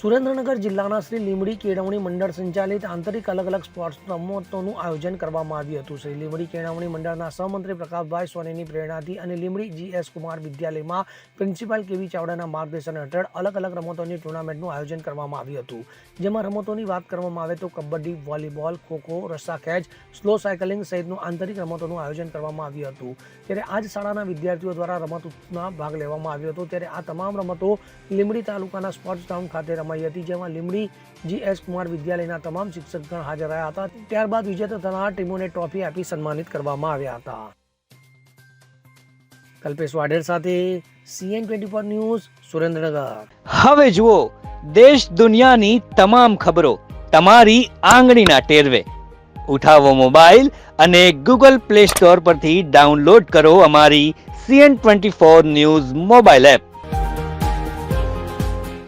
સુરેન્દ્રનગર જિલ્લાના શ્રી લીમડી કેળવણી મંડળ સંચાલિત આંતરિક અલગ અલગ સ્પોર્ટ્સ રમતોનું આયોજન કરવામાં આવ્યું હતું. શ્રી લીમડી કેળવણી મંડળના સહમંત્રી પ્રકાશભાઈ સોનીની પ્રેરણાથી અને લીમડી જીએસ કુમાર વિદ્યાલયમાં પ્રિન્સિપાલ કેવી ચાવડાના માર્ગદર્શન હેઠળ અલગ અલગ રમતોની ટુર્નામેન્ટનું આયોજન કરવામાં આવ્યું હતું. જેમાં રમતોની વાત કરવામાં આવે તો કબડ્ડી, વોલીબોલ, ખોખો રસ્સાખેંચ સ્લો સાયકલિંગ સહિતનું આંતરિક રમતોનું આયોજન કરવામાં આવ્યું હતું. ત્યારે આજ શાળાના વિદ્યાર્થીઓ દ્વારા રમતમાં ભાગ લેવામાં આવ્યો હતો. ત્યારે આ તમામ રમતો લીમડી તાલુકાના સ્પોર્ટ્સ ટાઉન ખાતે રમાઈ હતી જેમાં લીમડી જીએસ કુમાર વિદ્યાલયના તમામ શિક્ષકગણ હાજર રહ્યા હતા. ત્યારબાદ વિજેતા થનાર ટીમોને ટ્રોફી આપી સન્માનિત કરવામાં આવ્યા હતા. કલ્પેશ વાઢેર સાથે CN twenty four news, Surendranagar. હવે જુઓ, દેશ દુનિયાની તમામ ખબરો તમારી આંગળીના ટેરવે. ઉઠાવો મોબાઈલ અને ગૂગલ પ્લે સ્ટોર પરથી ડાઉનલોડ કરો અમારી CN twenty four news mobile app.